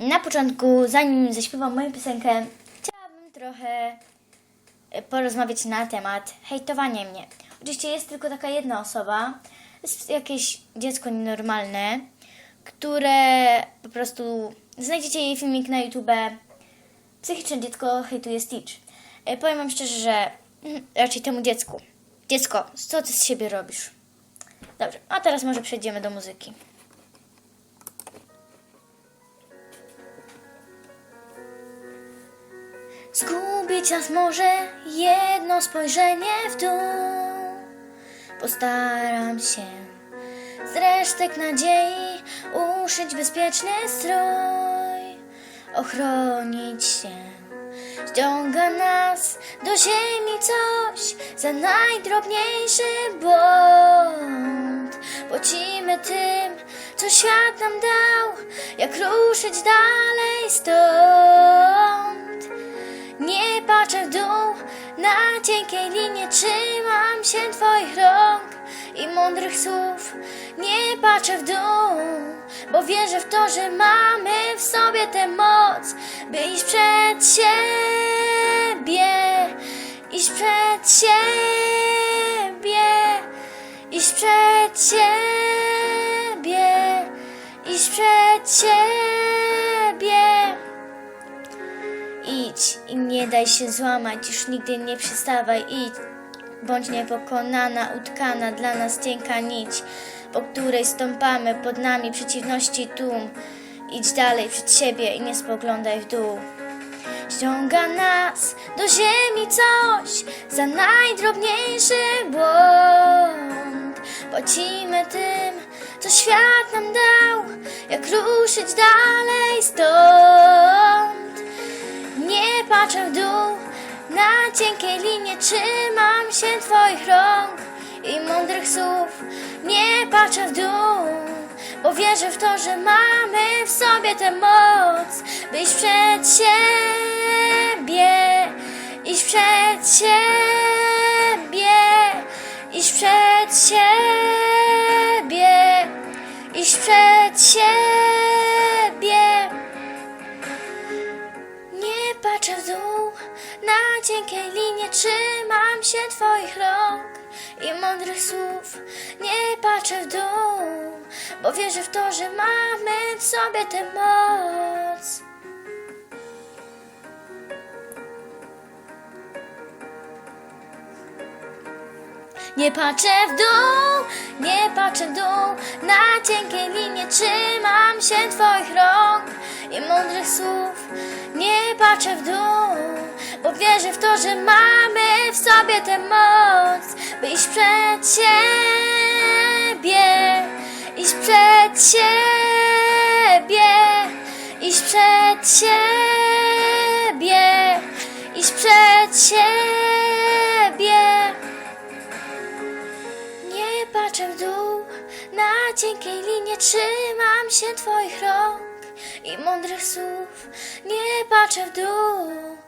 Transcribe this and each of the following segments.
Na początku, zanim zaśpiewam moją piosenkę, chciałabym trochę e, porozmawiać na temat hejtowania mnie. Oczywiście jest tylko taka jedna osoba, jest jakieś dziecko nienormalne, które po prostu znajdziecie jej filmik na YouTube. Psychiczne dziecko hejtuje Stitch. E, Powiem wam szczerze, że mm, raczej temu dziecku. Dziecko, co ty z siebie robisz? Dobrze, a teraz może przejdziemy do muzyki. Zgubić nas może jedno spojrzenie w dół. Postaram się z resztek nadziei uszyć bezpieczny strój, ochronić się. Ściąga nas do ziemi coś za najdrobniejszy błąd. Płacimy tym, co świat nam dał, jak ruszyć dalej stąd. Nie patrzę w dół, na cienkiej linie trzymam się Twoich rąk i mądrych słów. Nie patrzę w dół, bo wierzę w to, że mamy w sobie tę moc, by iść przed siebie, iść przed siebie, iść przed siebie, iść przed siebie. Nie daj się złamać, już nigdy nie przystawaj, idź. Bądź niepokonana, utkana dla nas cienka nić, po której stąpamy pod nami przeciwności tłum. Idź dalej przed siebie i nie spoglądaj w dół. Ściąga nas do ziemi coś za najdrobniejszy błąd. Płacimy tym, co świat nam dał, jak ruszyć dalej stąd. Patrzę w dół, na cienkiej linie trzymam się Twoich rąk i mądrych słów. Nie patrzę w dół, bo wierzę w to, że mamy w sobie tę moc, by iść przed siebie, iść przed siebie, iść przed siebie, iść przed siebie. Na cienkiej linie trzymam się Twoich rąk i mądrych słów. Nie patrzę w dół, bo wierzę w to, że mamy w sobie tę moc. Nie patrzę w dół, nie patrzę w dół, na cienkiej linie trzymam się Twoich rąk i mądrych słów. Nie patrzę w dół, bo wierzę w to, że mamy w sobie tę moc, by iść przed siebie, iść przed siebie, iść przed siebie, iść przed siebie. Nie patrzę w dół, na cienkiej linie trzymam się Twoich rąk i mądrych słów. Nie patrzę w dół,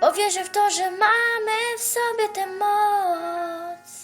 bo wierzę w to, że mamy w sobie tę moc.